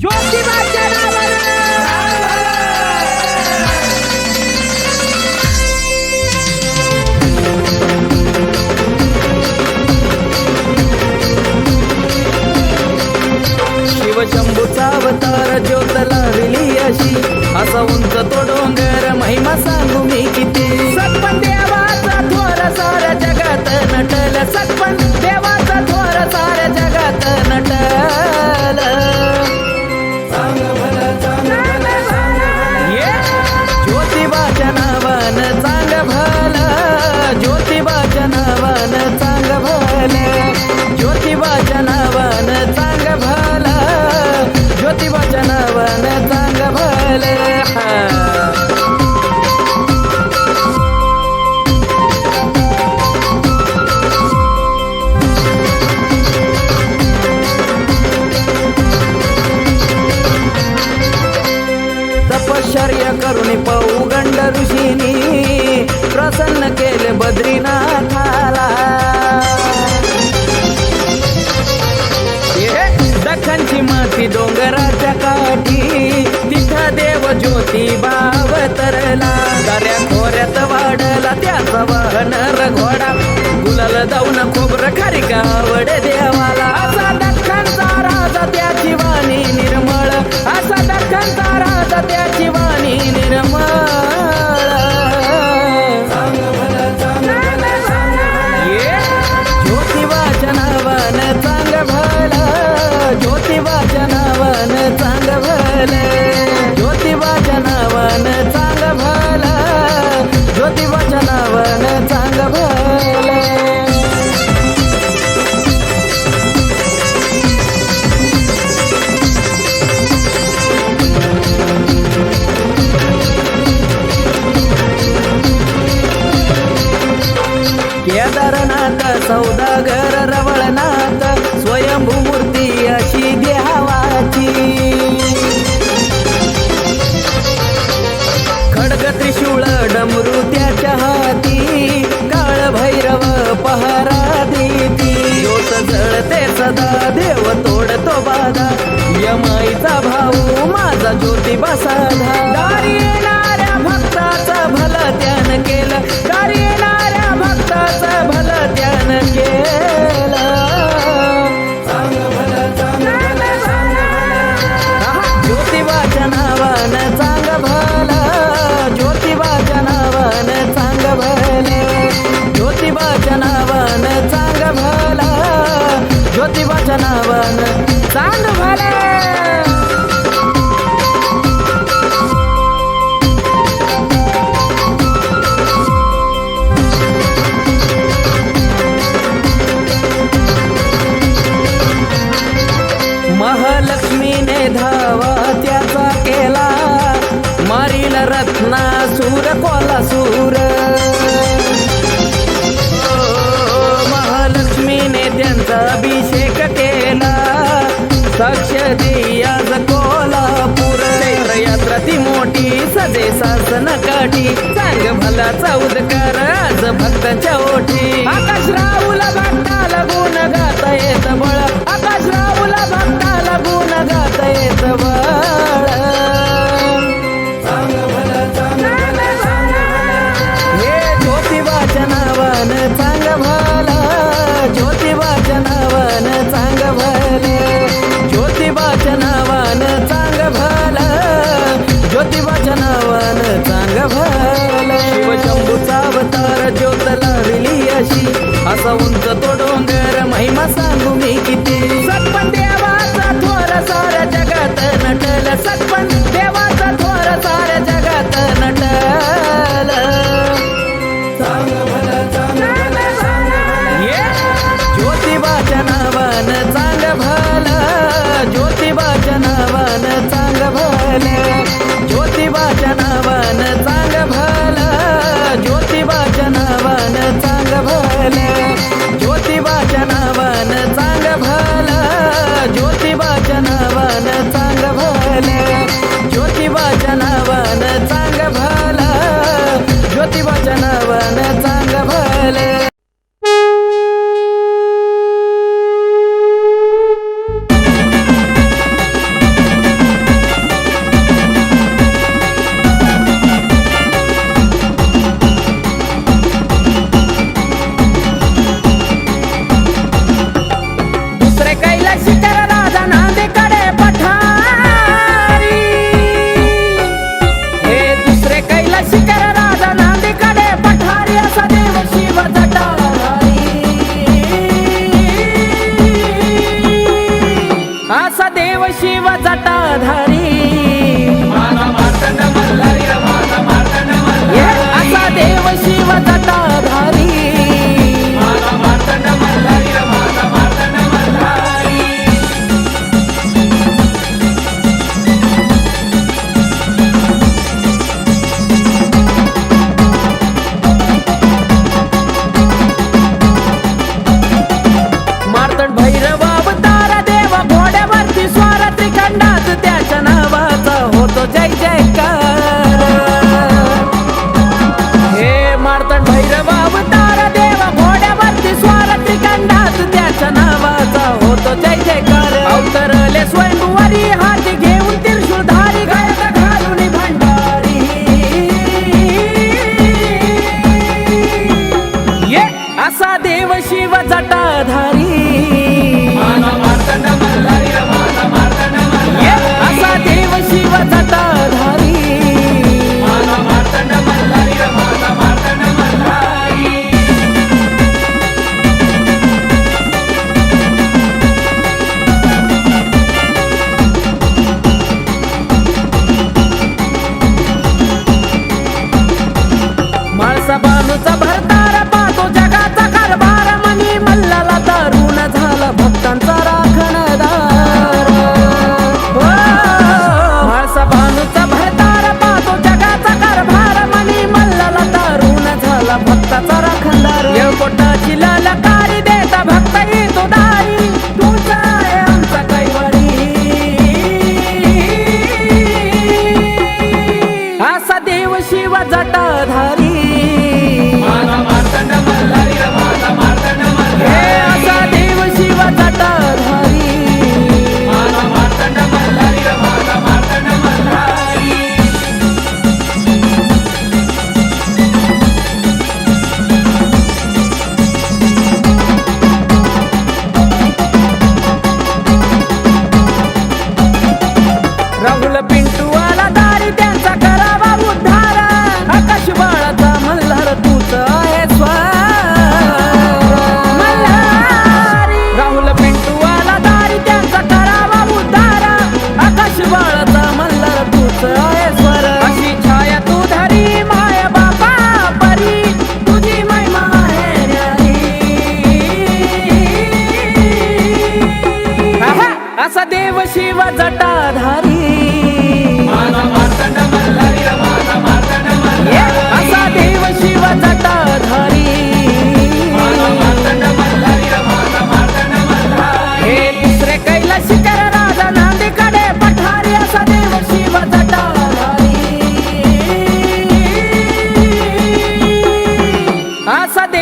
Yo sí रुद्राभिषेक केला साक्ष दियाज कोल्हापूर. यात्रा ती मोठी सदे सासन काठी. सांग भला चौदकार आज भक्ताच्या ओठी आकाश राऊला भक्ताला गुण गाता येत बळ. आकाश राऊला भक्ताला गुण गाता येत बळ. 따라온다.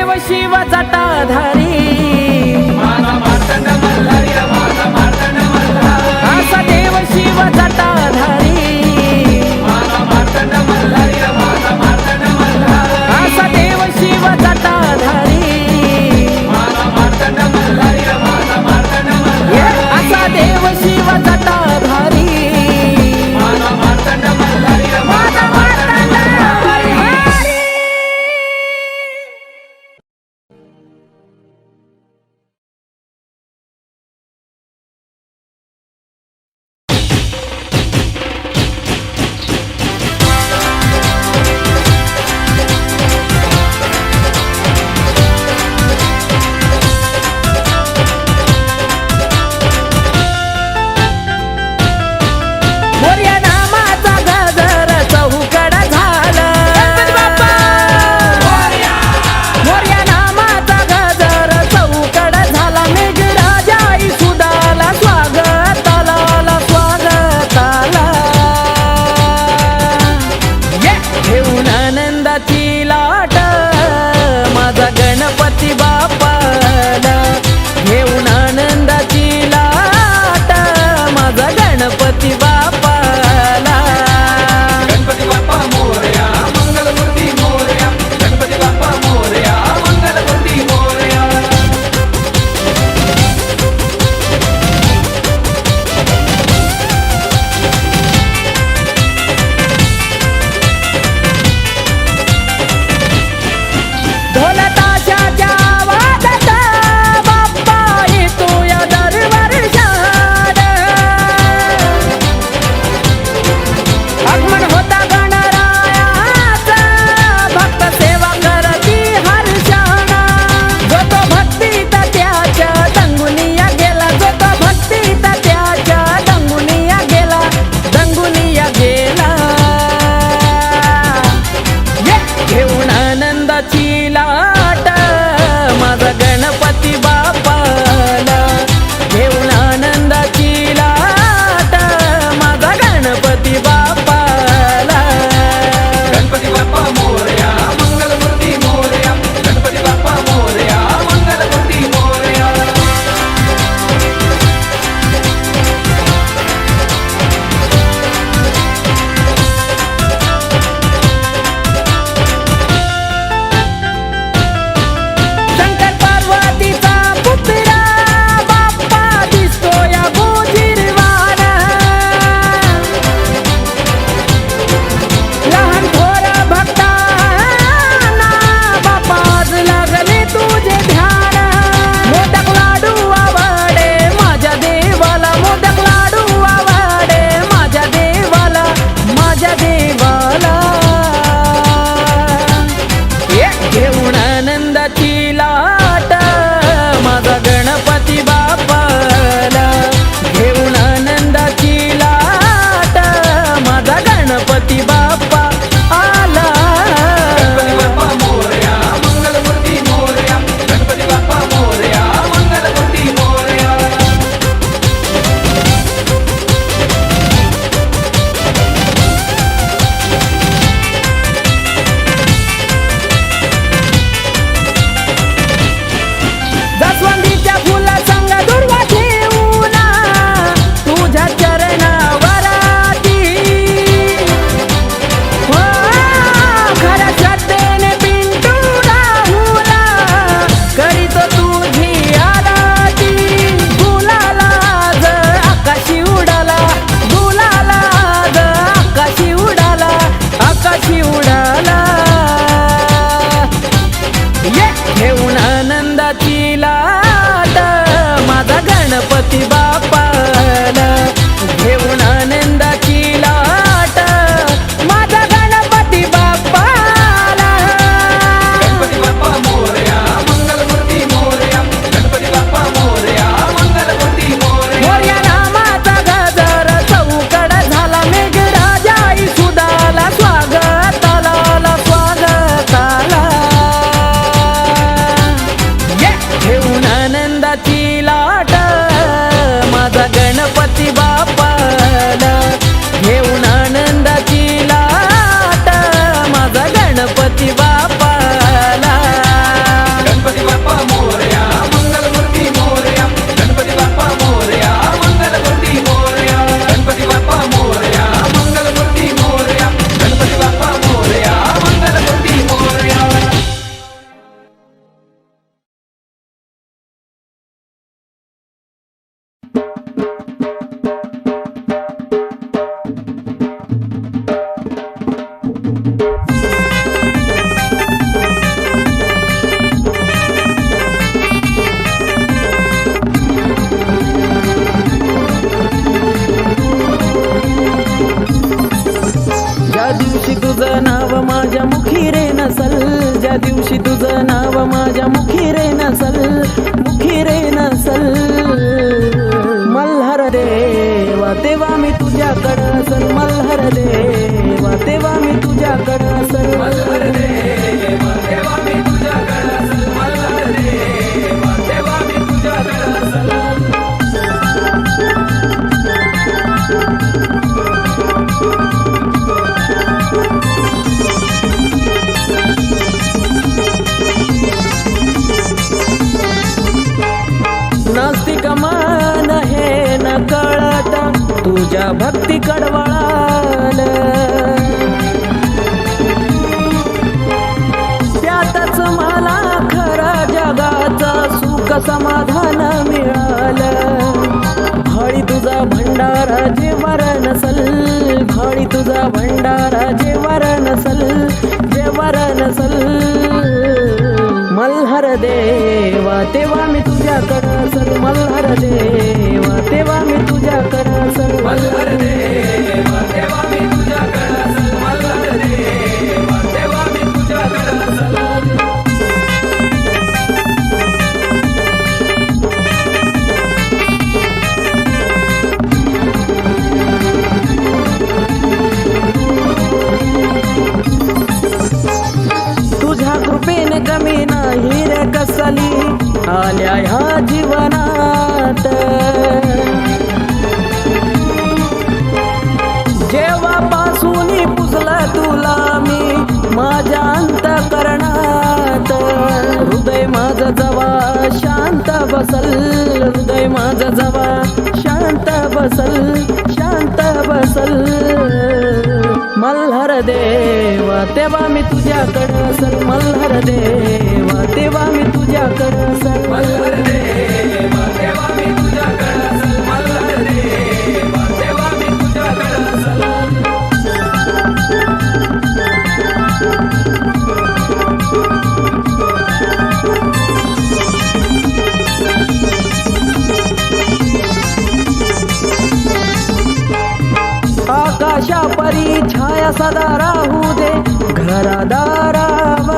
देव शिव जटाधारी पार्वती बा. घेऊन आनंदाची लाट. माझा गणपती बापाला घेऊन तेव्हा मी तुझ्याकडं सर मल्हार देवा. तेव्हा मी तुझ्याकडं सर मल्हार आकाशा छाया सदा राहू दे घरादारावर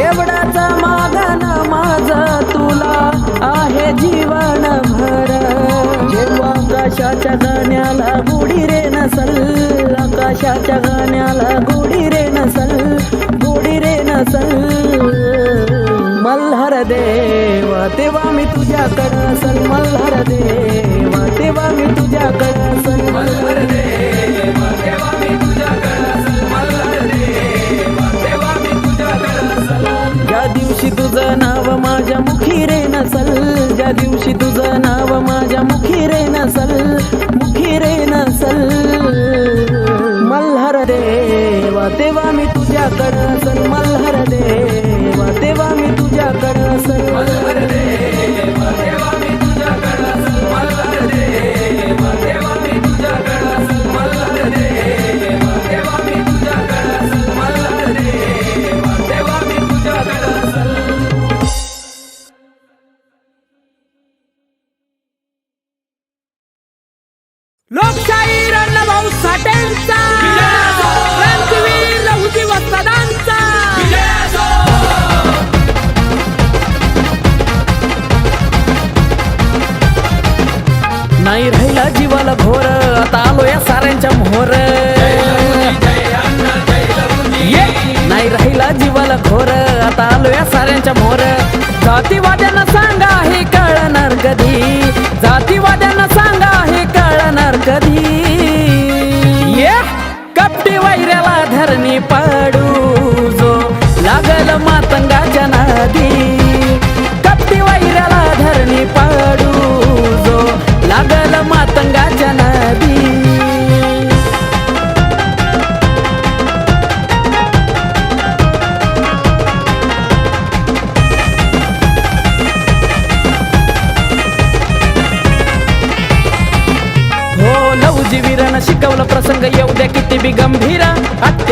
एवढाच मागण माझ तुला आहे जीवन भर. जेव्हा आकाशाच्या गाण्याला गोडी रे नसल आकाशाच्या गाण्याला गोडी रे लोकशाही भाऊ साठेंचा. क्रांतीवीर नाही राहिला जीवाला घोर आता आलो या साऱ्यांच्या मोहर. नाही राहिला जीवाला घोर आता आलो या साऱ्यांच्या मोहर. जातीवाद्यांना सांगा हे कळणार कधी? धरणी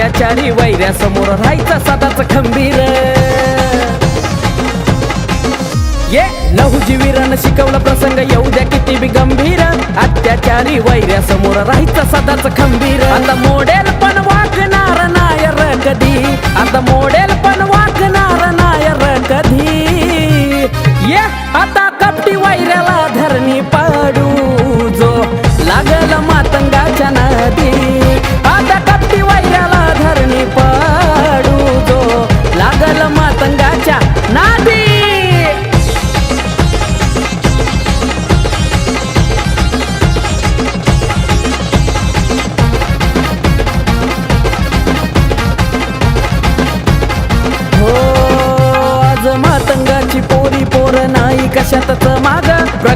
चारी वैऱ्या समोर राहायचा सदाच खंबीर. ये लहूजी शिकवलं प्रसंग येऊ द्या किती बी गंभीर. अत्याचारी वैऱ्या समोर राहायचा सदाच खंबीर. आता मोडेल पण वागणार नायर कधी? आता मोडेल पण नाय नायर कधी? ये आता कपटी वैऱ्याला धरणी पा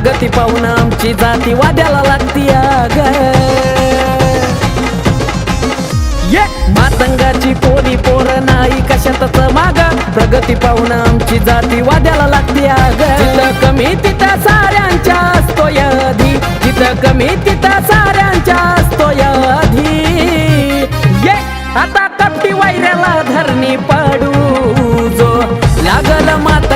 गती पाहून आमची जाती वाद्याला लागती आग. मातंगाची पोरी पोर नाही कशातच माग. प्रगती पाहून आमची जाती वाद्याला लागती आग. जिथं कमी तिथं साऱ्यांच्या असतोय आधी. जिथं कमी तिथं साऱ्यांच्या असतो आधी. ये आता कप्पी वैऱ्याला धरणी पाडू जो. लागल मात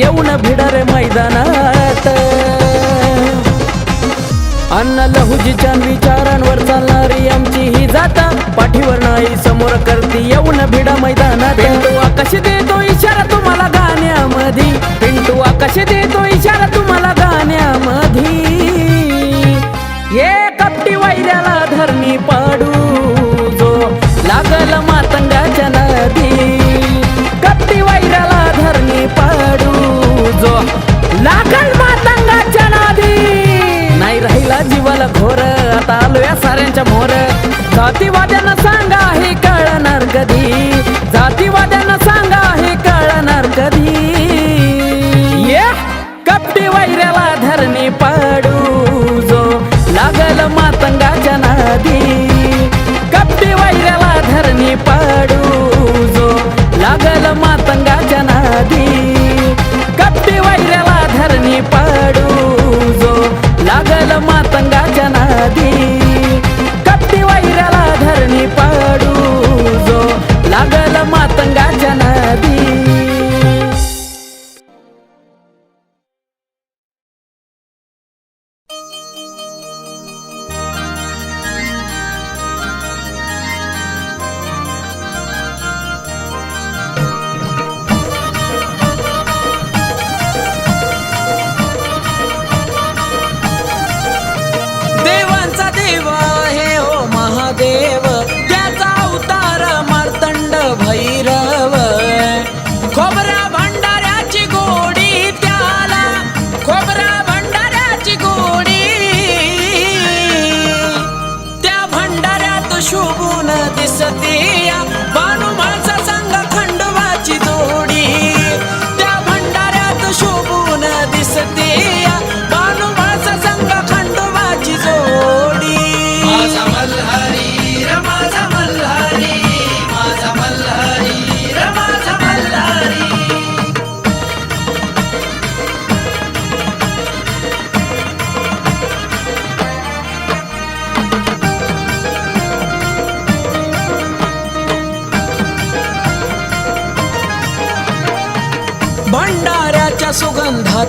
येऊन भिडारे मैदानात. अन्न लहुजी विचारांवर चालणारी आमची ही जाता. पाठीवर नाही समोर करती येऊन भिडा मैदानात. पिंटू आकाश देतो इशारा तुम्हाला गाण्यामध्ये. पिंटू आकाश देतो इशारा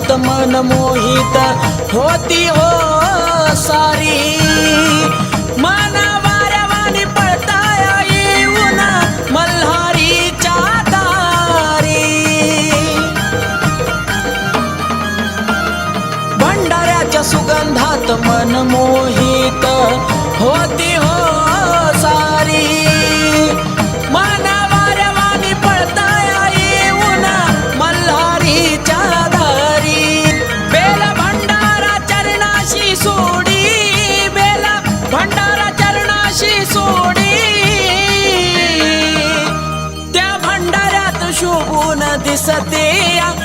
मन मोहित होती हो सारी satya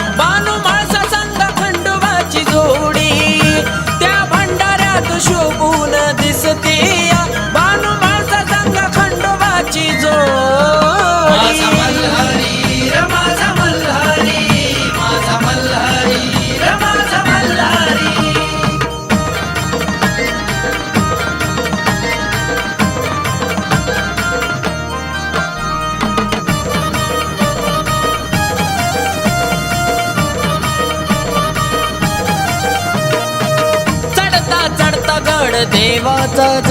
ta ta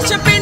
worshiping.